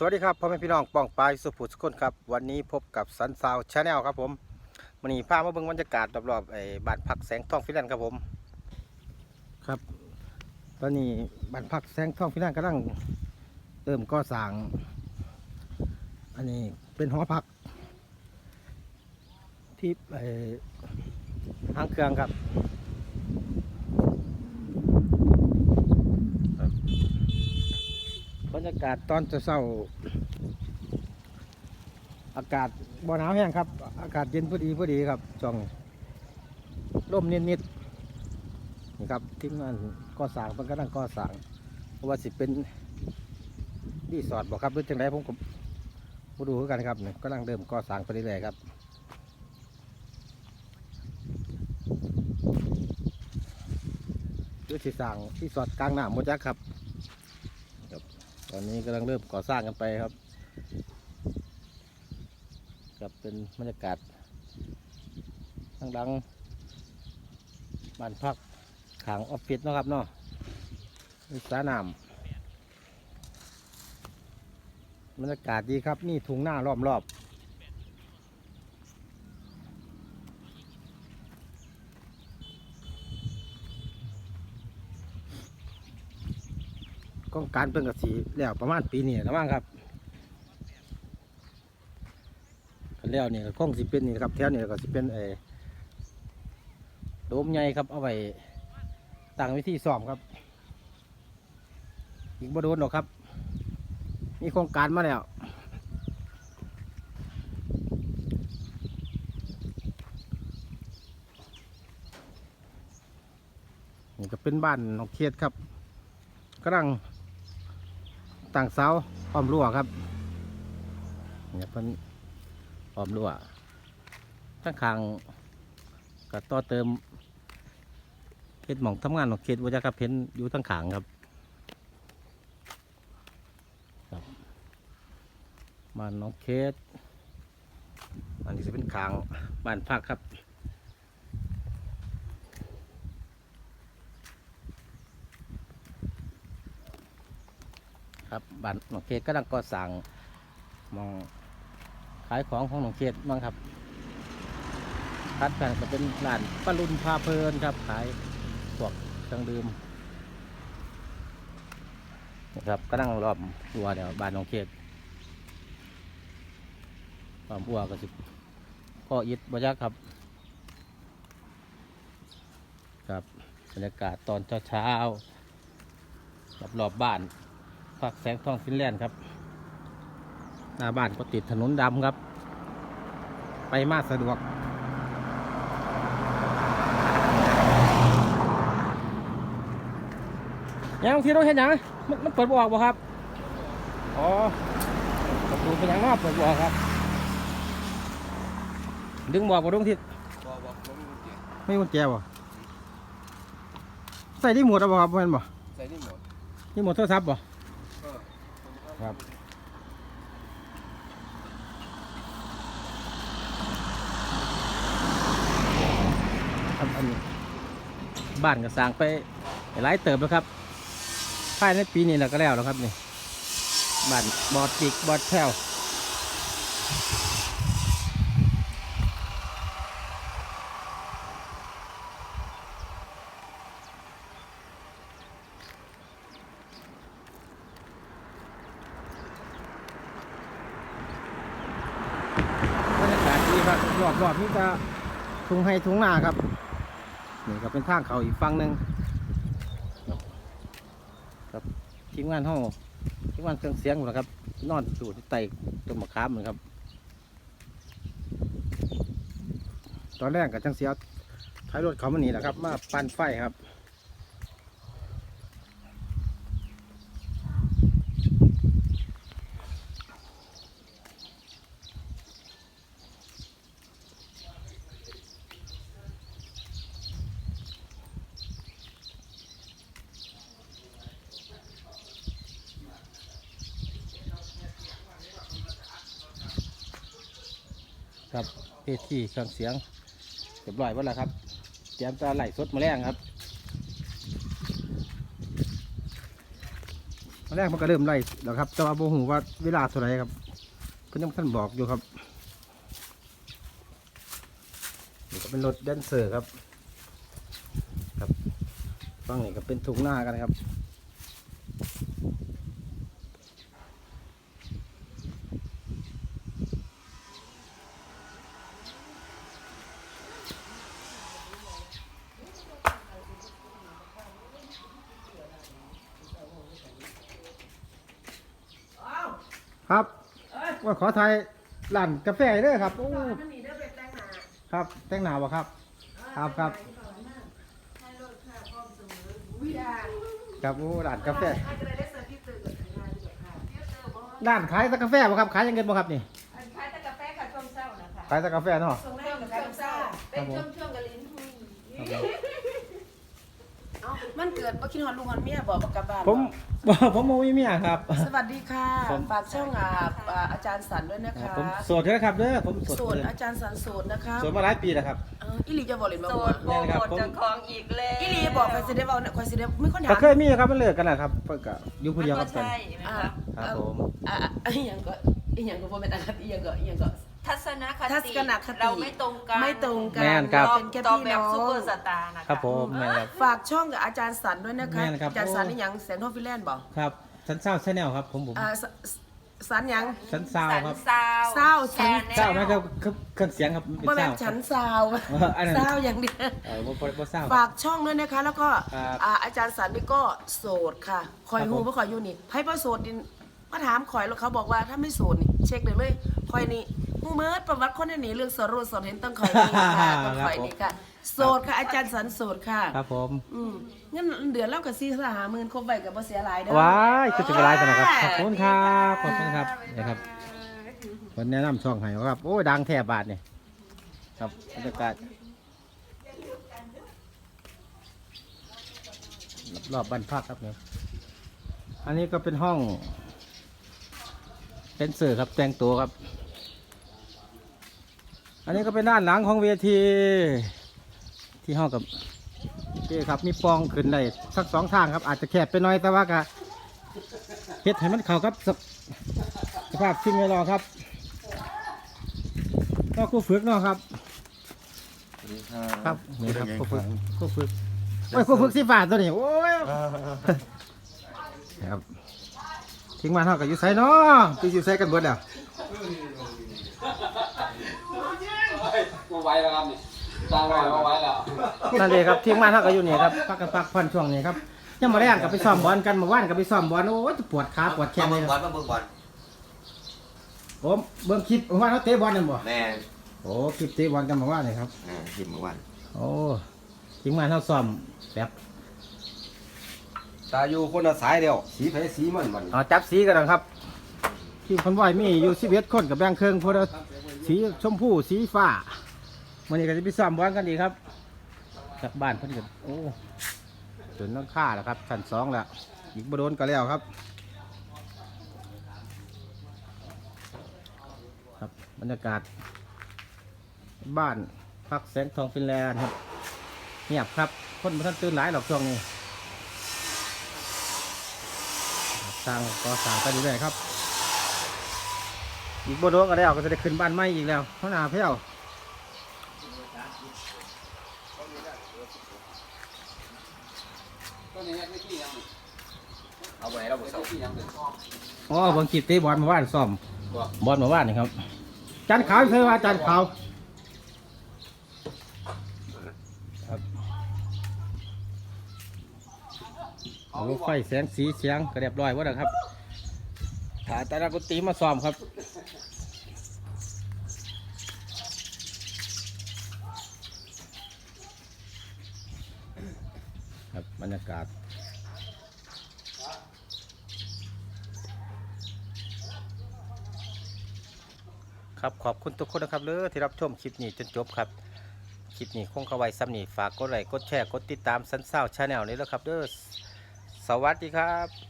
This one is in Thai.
สวัสดีครับพ่อแม่พี่น้องป้องปายสุภุสกุลครับ วันนี้พบกับสันซาวชาแนลครับผมวันนี้พามาเบิ่งบรรยากาศรอบๆไอ้บ้านพักแสงทองฟินแนครับผม ครับ ตอนนี้บ้านพักแสงทองฟินแนกำลังเริ่มก่อสร้าง อันนี้เป็นหอพัก ที่ไอ้หางเครื่องครับ บ รยากาศตอนเช้าอากาศบ่หนาวแห้งครับ อากาศเย็นพอดีพอดีครับช่องร่มนิดๆนี่ครับทีมงานก่อสร้างมันก็นั่งก่อสร้างเพราะว่าสิเป็นรีสอร์ทบอกครับหรือจังไรผมก็บ่ดูกันครับเนี่ยกำลังเริ่มก่อสร้างไปเรื่อยๆครับด้วยสิสางที่สอดกลางหน้าหมดจักครับ ตอนนี้กำลังเริ่มก่อสร้างกันไปครับ กับเป็นบรรยากาศทางดังบ้านพักขางออฟฟิศนะครับเนาะมีสระน้ำบรรยากาศดีครับนี่ทุ่งหน้าล้อมรอบ กองการเป็นกสีแล้วประมาณปีนี้นะมั้งครับกันแล้วนี่ก็คงสิเป็นนี่ครับแถวนี้ก็สิเป็นเออโดมใหญ่ครับเอาไว้ตั้งวิธีซ้อมครับ อีกบ่โดนหรอกครับ มีโครงการมาแล้วนี่ก็เป็นบ้านนองเคียดครับกำลัง ตั้งเสาอ้อมรั้วครับเนี่ยเพิ่นอ้อมรั้วทั้งคางก็ต่อเติมเขตหมองทำงานของเขตวิจักรเพนอยู่ทั้งขางครับบ้านน้องเคสอันนี้จะเป็นขางบ้านพักครับ ครับบ้านน้องเคสก็ดังก่อสร้างมองขายของของน้องเคสบ้างครับคัดกันก็เป็นร้านปลารุนพาเพลินครับ ขายพวกเครื่องดื่มนะครับก็นั่งรอบตัวเดี๋ยวบ้านน้องเคสความอ้วก็สิก็อิดบยักครับ ครับบรรยากาศตอนเช้าๆรอบรอบบ้าน พักแสงทองฟินแลนด์ครับ หน้าบ้านก็ติดถนนดำครับ ไปมาสะดวก ยังที่ต้องเห็นยังมันมันเปิดบออกบ่ครับ อ๋อประตูเป็นยังนอกเปิดบออกครับ ดึงบอกบ่ดึงทิศบ่บ่บ่มีกุญแจไม่มีกุญแจบ่ใส่ที่หมวดเอาบ่ครับบ่แม่นบ่ใส่นี่หมดที่หมวดโทรศัพท์บ่เออ ครับอันบ้านก็สร้างไปหลายเติบแล้วครับภายในปีนี้แล้วก็แล้วแล้วครับนี่บ้านบอดปิกบอดแถวบรรยากาศดีครับร อบรอบนี่จะทุ่งให้ทุ่งนาครับนี่ก็เป็นทางเขาอีกฝั่งหนึ่งครับทีมงานห้องทีมงานเครื่องเสียงหมดแล้วครับ นอนอยู่ที่ไต่ต้นมะขามเหมือนครับ ตอนแรกกับจังเสียท้ายรถเขามาหนีแหละครับ มาปั่นไฟครับ ครับเวทีเครื่องเสียงเรียบร้อยหมดแล้วครับเตรียมจะไหลสดมาแรงครับมาแรกมันก็เริ่มไล่แล้วครับ แต่ว่าโบหูว่าเวลาเท่าไหรครับเพิ่อนท่านบอกอยู่ครับนี่ก็เป็นรถแดนเซอร์ครับ ครับฟังนี่ก็เป็นทุ่งหน้ากันครับ ครับว่าขอถ่ายร้านกาแฟเด้อครับโอ้ครับ แต่งหนาวะครับ ครับครับครับโอ้ร้านกาแฟร้านขายแต่กาแฟบ่ครับขายยังไงบ่ครับนี่ขายแต่กาแฟค่ะช่วงเช้านะคะขายแต่กาแฟเนาะช่วงแรกกับช่วงเช้าเป็นช่วงช่วงๆกับลิ้นหุ้ย ครับผม เอ้า มันเกิดว่าคิดฮอดลุงฮอดเมียบอกกลับบ้านผม บ่ ผมบ่มีเมียครับ สวัสดีค่ะผม ฝากช่องอ่าอ่าอาจารย์สันด้วยนะคะผมโสดเด้อครับเด้อผมโสดโสดเลยอาจารย์สันโสดนะคะโสดมาหลายปีแล้วครับ เอออีหลีจะบอกเลยบอกโสว่าดโปรโมทเจากของอีกแล้วอีหลีบอกใครสิได้เว้าเนี่ยใครสิได้ไม่คนก็ถามเคยมีครับมันเลิกกันแล้วครับเพิ่นก็อยู่ผู้เดียวมักันบก็กันใช่นะอ่าคะครับผม อ่าอ่าอีหยังก็อีหยังก็บ่แม่นอันนั้นอีหยังก็อีหยังก็ ทัศนคทัศตินคติเราไม่ตรงกันไม่ตรงกันแม่นครับตอบเป็นแค่ตอบพี่แบน้บองซูเปอร์สตาร์นะคะครับผมแม่นครับ ฝากช่องกับอาจารย์สันด้วยนะคะแม่นครับ อาจารย์สันนี่หยังแสงทองฟิแลนด์บอกครับสันเศร้าชาแนลครับผมผม อ่าสสสันหยัง สันเศร้าสันครับซาวเศร้าแชสันนแนลเศร้าไหมครับคือเครื่องเสียงครับเป็นบ่เศแม่ร้านฉันซาวเอออันนั้นซาวอย่างเดียวเออบ่บ่บ่เศร้าฝากช่องด้วยนะคะ แล้วก็ครับอ่าอาจารย์สันนี่ก็โสดค่ะ คอยครับหูผมว่าคอยอยู่นี่ไพ่พ่อโสดดินมาถามคอยแล้วเขาบอกว่าถ้าไม่โสดนี่เช็คเลยเลยคอยนี่ หูเมิดประวัติคนนี้เรื่องสรุปสดเห็นต้องคอยนี่ค่ะต้องคอยนี่ค่ะโสดค่ะอาจารย์สันโสดค่ะ ครับผมอืมงั้นเดือนแล้วกับซีสหาหมื่นครบไว้กับบ่เสียหลายเด้อว้ายคือจะกระไรกันนะครับขอบคุณครับขอบคุณครับนะครับคนแนะนำช่องให้ครับ โอ้ยดังแทบบาทนี่ครับบรรยากาศรอบๆบ้านพักครับเนี่ยอันนี้ก็เป็นห้องเป็นเสือครับแต่งตัวครับ อันนี้ก็เป็นด้านหลังของเวที ที่ห้องกับนี่ครับมีปล่องขึ้นได้สักสองทางครับ อาจจะแคบไปหน่อยแต่ว่าก็เฮ็ดให้มันเข้ากับสภสภาพสิ่งแวดล้อมครับก็ครู่ฝึกเนาะครับ ครับนี่ครับครู่ฝึกครู่ฝึกโอ้ยครู่ฝึกสิฟ้าตัวนี้โอ้ยครับทิ้งมาเท่ากับอยู่ไซเนาะไปอยู่ไซกันเบิดแล้วกู ไว้แล้วครับนี่ตาไว้เอาไว้แล้วนั่นเลยครับทิ้งมาเท่ากับอยู่นี่ครับพักกันพักผ่อนช่วงนี้ครับยังมาแรกกับไปซ้อมบอลกันเมาว่านกับไปซ้อมบอลโอ้ยจะปวดขาปวดแขนเลยบคอรับลมาเบิ่งบอลผมเบิ่งคลิปผมว่าเขาเตะบอลนั่นบ่แน่โอ้คลิปเตะบอลกันเมาว่านเลยครับอ่าหิมเมื่อวานโอ้ทิ้งมาเท่าซ้อมแบบตาอยู่คนละสายเดียว สีไผสีมันมันเอาจับสีกันนะครับทีมคนว่ายมีอยู่สิบเอ็ดคนกับแบ่งเครื่องพวกเราสีชมพูสีฟ้า วันนี้ก็จะไปซ้อมบอลกันดีครับจากบ้านเพิ่นกันโอ้จนน้องค่าแล้วครับชั้นสองแล้วอีกบโดนก็แล้วครับ ครับบรรยากาศ บ้านพักแสงทองฟินแลนด์ครับเงียบครับคนมาท่านตื่นหลายหรอกช่วงนี้สร้างก่อสร้างกันอยู่เลยครับ อีกบโดนก็แล้วก็จะได้ขึ้นบ้านใหม่อีกแล้วเพราะหนาเพี้ยว ตัวนี้ไม่ขี้ยัง เอาไว้เราบ่เศร้าขี้ยังเลยอ๋อบางกีเตะบอลมาว่านซ่อมบอลมาว่านนี่ครับจานขาวเคยว่าจานขาวครับเอาไฟแสงสีเสียงก็เรียบร้อยหมดแล้วครับถ่ายแต่ละกุฏิมาซ่อมครับครับ บรรยากาศ ครับขอบคุณทุกคนนะครับเลยที่รับชมคลิปนี้จนจบครับ คลิปนี้คงเข้าไว้ซ้ำนี่ฝากกดไลค์กดแชร์กดติดตามสันเศร้าชาแนลนี้แล้วครับเด้อสวัสดีครับ